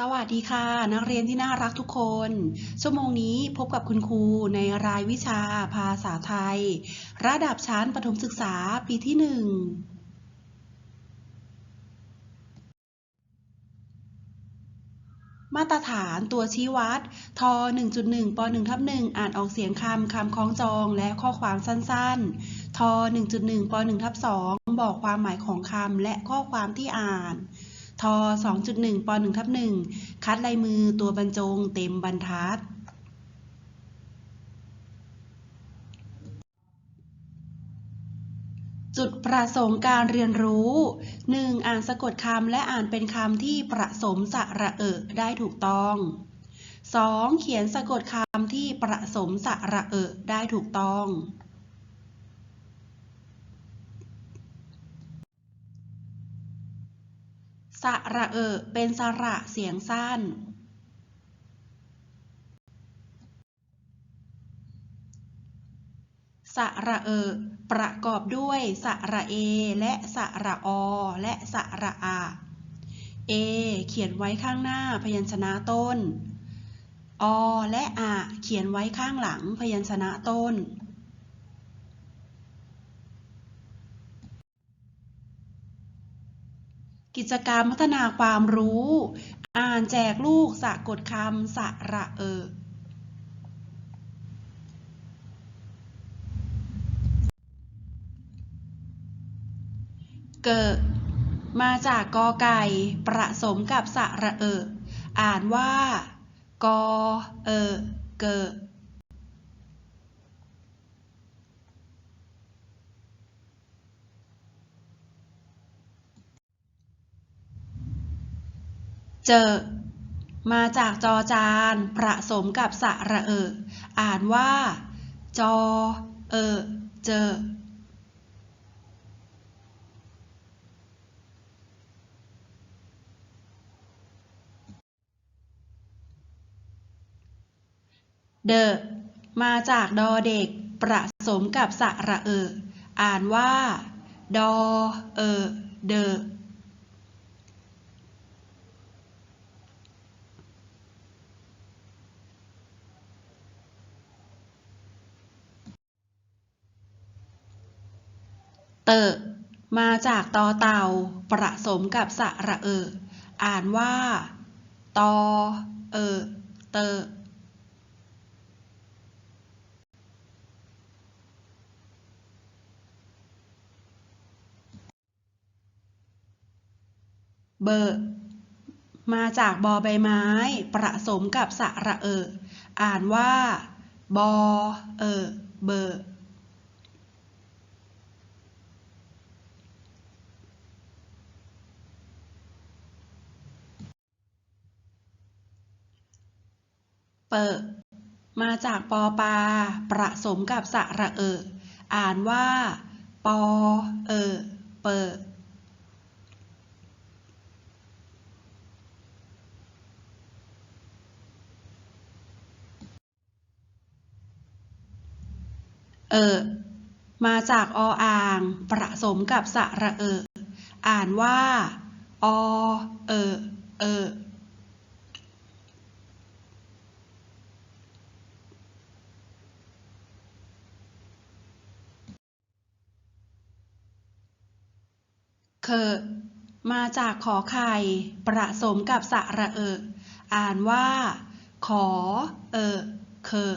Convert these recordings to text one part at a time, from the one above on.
สวัสดีค่ะ นักเรียนที่น่ารักทุกคน ชั่วโมงนี้พบกับคุณครูในรายวิชาภาษาไทย ระดับชั้นประถมศึกษาปีที่หนึ่งมาตรฐานตัวชี้วัด ท 1.1 ป 1 ทับ 1 อ่านออกเสียงคำ คำคล้องจองและข้อความสั้นๆ ท 1.1 ป 1 ทับ 2 บอกความหมายของคำและข้อความที่อ่าน ท2.1ป1ทับ1คัดลายมือตัวบรรจงเต็มบรรทัด จุดประสงค์การเรียนรู้ 1. อ่านสะกดคำและอ่านเป็นคำที่ประสมสระเอะได้ถูกต้อง 2. เขียนสะกดคำที่ประสมสระเอะได้ถูกต้อง สระเอะเป็นสระเสียงสั้น สระเอะประกอบด้วยสระเอ และสระอ และสระอาเอเขียนไว้ข้างหน้าพยัญชนะต้น อ และอาเขียนไว้ข้างหลังพยัญชนะต้น กิจกรรมพัฒนาความรู้ อ่านแจกลูกสะกดคำสะระเอะเกิดมาจากกอไก่ประสมกับสระเอะอ่านว่า กอเอะเกิด เจอ มาจากจอจานประสมกับสระเอะอ่านว่า จอ เอะเจอ เดอมาจากดอเด็ก ประสมกับสระเอะอ่านว่า ดอ เอะเดอ เตอะ มาจากตอเต่า ประสมกับสระเอะอ่านว่า ตอ เอะเตอะเบอะมาจากบอใบไม้ ประสมกับสระเอะอ่านว่า บอ เอะเบอะ เปอมาจากปอปลาประสมกับสระเอะอ่านว่า ปอเอะเปอเอะมาจากออ่าง ประสมกับสระเอะอ่านว่า อ เอะเอะ เคอะมาจากขอไข่ประสมกับสระเอะอ่านว่า ขอ เอะเคอะ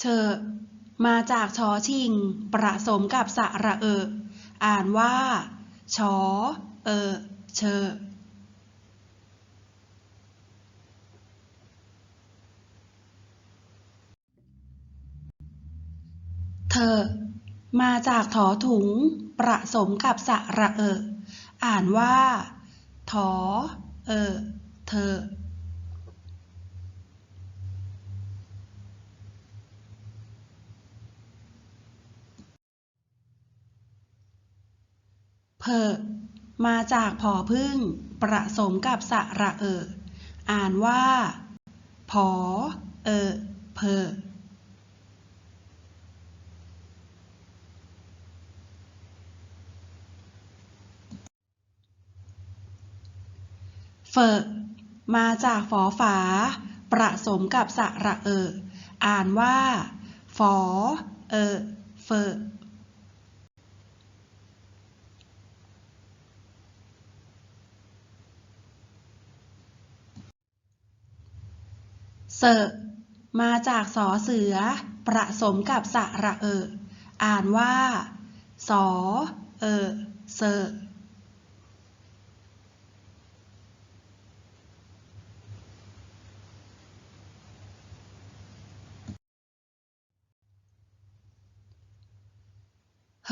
เชอมาจากชอชิง ประสมกับสระเอะอ่านว่า ชอ เอะเชอ เถอมาจากถอถุง ประสมกับสระเอะอ่านว่า ถอ เอะเถอเพอมาจากผอพึ่ง ประสมกับสระเอะอ่านว่า ผอ เอะเพอ เฟอมาจากฝอฝา ประสมกับสระเออ อ่านว่า ฝอ เออ เฟอเสอมาจากสอเสือ ประสมกับสระเออ อ่านว่า สอ เออ เสอ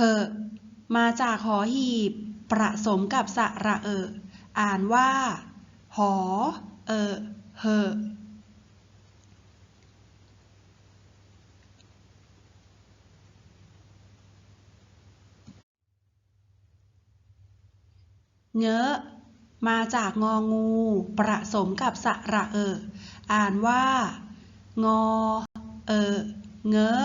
เหอมาจากหอหีบ ประสมกับสระเออ อ่านว่า หอ เออ เหอเงอะมาจากงองู ประสมกับสระเออ อ่านว่า งอ เออ เงอะ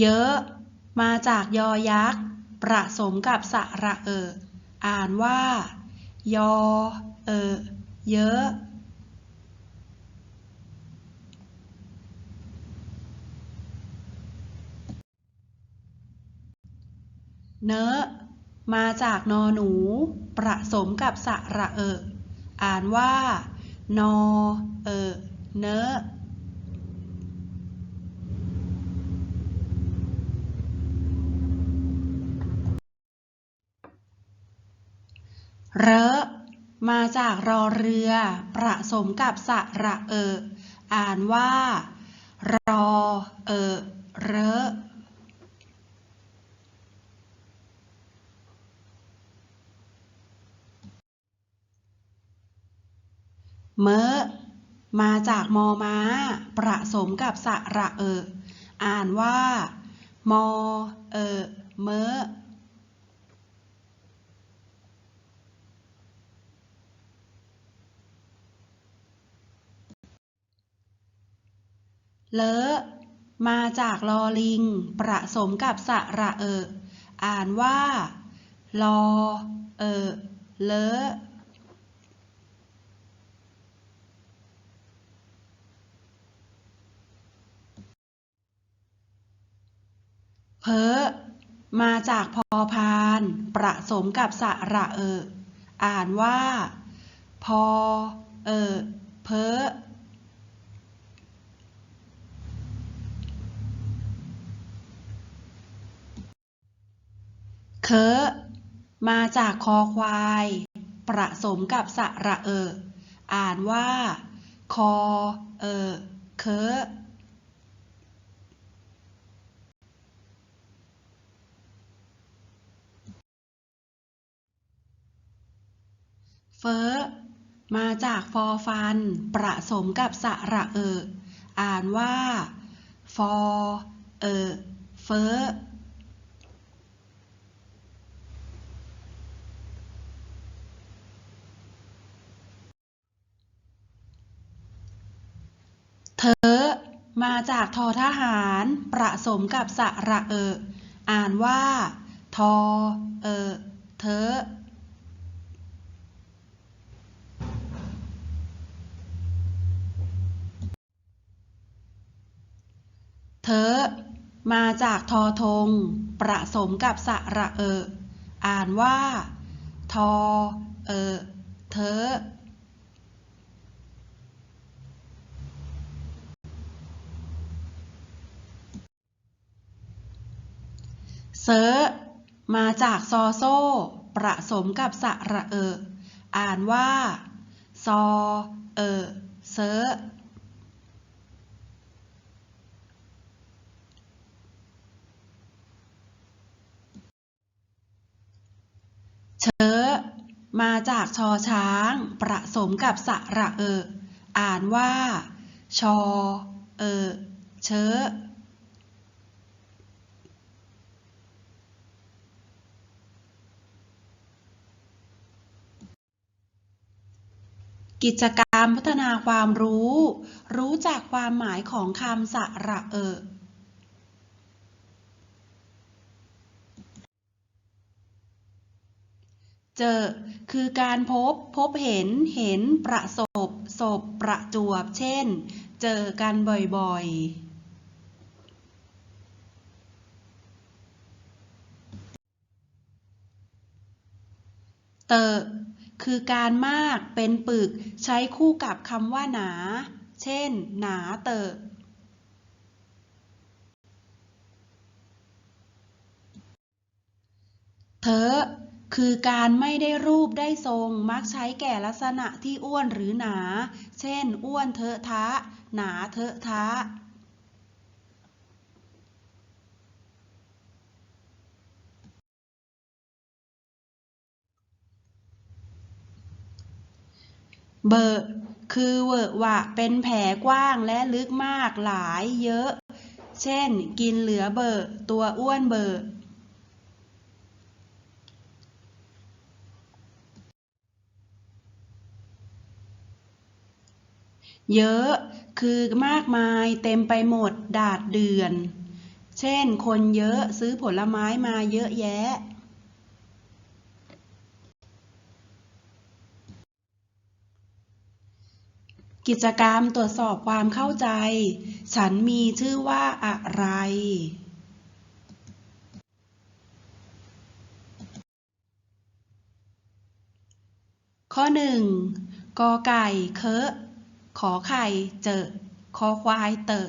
เยอะ มาจากยอยักษ์ ประสมกับสระเออ อ่านว่า ยอ เออ เยอะเนอะมาจากนอหนู ประสมกับสระเออ อ่านว่า นอ เออ เนอะ เรอมาจากรอเรือ ประสมกับสระเออ อ่านว่า รอ เออ เรอเมอมาจากมอม้า ประสมกับสระเออ อ่านว่า มอ เออ เมอ เลอะมาจากลอลิง ประสมกับสระเออ อ่านว่า ลอ เออ เลอะเพอมาจากพอพาน ประสมกับสระเออ อ่านว่า พอ เออ เพอ เคอมาจากคอควาย ประสมกับสระเออ อ่านว่า คอ เออ เคอเฟอมาจากฟอฟัน ประสมกับสระเออ อ่านว่า ฟอ เออ เฟอ เธอ มาจากทอทหาร ประสมกับสระเออ อ่านว่า ทอ เออเธอเธอมาจากทอทง ประสมกับสระเออ อ่านว่า ทอ เออเธอ เซอมาจากซอโซ่ประสมกับสระเออ อ่านว่า ซอ เออ เซอเชอมาจากชอช้าง ประสมกับสระเออ อ่านว่า ชอ เออ เชอ กิจกรรมพัฒนาความรู้ รู้จักความหมายของคำสระเออเจอ คือการพบ พบเห็น เห็น ประสบ สบ ประจวบ เช่น เจอกันบ่อยๆเตอ คือการมากเป็นปึก ใช้คู่กับคำว่าหนา เช่น หนาเตอะเทอะคือการไม่ได้รูปได้ทรง มักใช้แก่ลักษณะที่อ้วนหรือหนา เช่น อ้วนเทอะทะ หนาเทอะทะ เบอะคือเวอะหวะเป็นแผลกว้างและลึกมากหลายเยอะ เช่น กินเหลือเบอะตัวอ้วนเบอะเยอะคือมากมายเต็มไปหมดดาดเดือน เช่น คนเยอะซื้อผลไม้มาเยอะแยะ กิจกรรมตรวจสอบความเข้าใจ ฉันมีชื่อว่าอะไร ข้อหนึ่งกอไก่เคอะ ขอไข่เจอคอควายเตอะ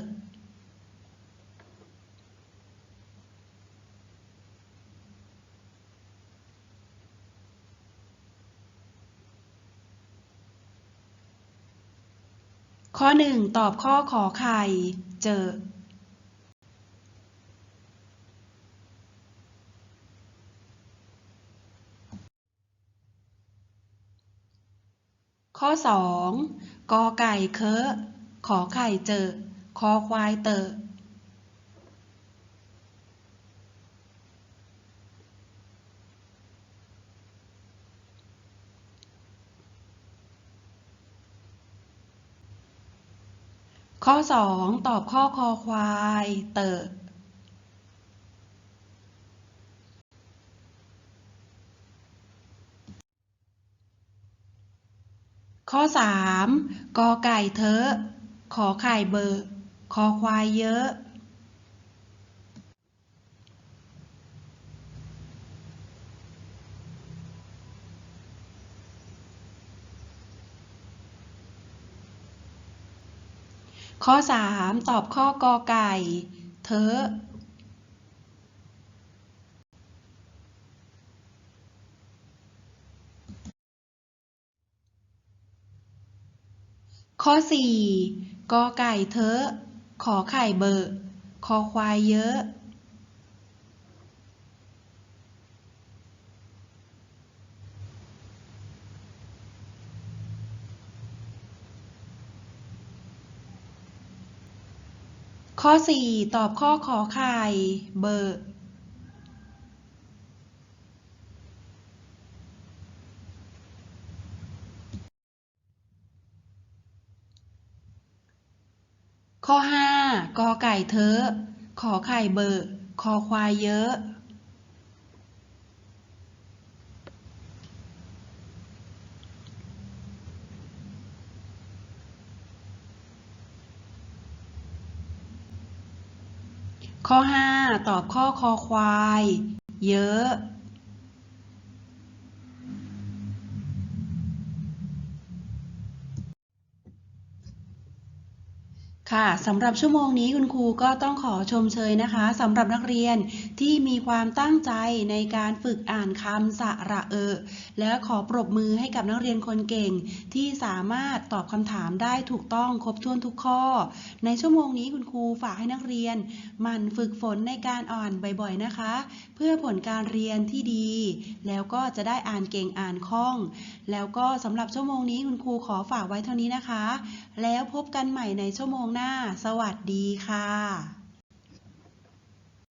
ข้อหนึ่งตอบข้อขอไข่ เจอ ข้อสองกอไก่เคอะ ขอไข่เจอ คอควายเตอะ ข้อสองตอบข้อคอควาย เตอะข้อสามกอไก่เทอะ ขอไข่เบอร์ คอควายเยอะ ข้อสามตอบข้อกอไก่ เทอะข้อสี่กอไก่เทอะ ขอไข่เบอร์ คอควายเยอะ ข้อสี่ตอบข้อขอไข่ เบอร์ข้อห้ากอไก่เธอ ขอไข่เบอร์ คอควายเยอะ ข้อห้าตอบข้อคอควาย เยอะ ค่ะสำหรับชั่วโมงนี้คุณครูก็ต้องขอชมเชยนะคะสำหรับนักเรียนที่มีความตั้งใจในการฝึกอ่านคำสระเออ และขอปรบมือให้กับนักเรียนคนเก่ง ที่สามารถตอบคำถามได้ถูกต้องครบถ้วนทุกข้อ ในชั่วโมงนี้คุณครูฝากให้นักเรียนมันฝึกฝนในการอ่านบ่อยๆนะคะ เพื่อผลการเรียนที่ดี แล้วก็จะได้อ่านเก่งอ่านคล่อง แล้วก็สำหรับชั่วโมงนี้คุณครูขอฝากไว้เท่านี้นะคะ แล้วพบกันใหม่ในชั่วโมงหน้า สวัสดีค่ะ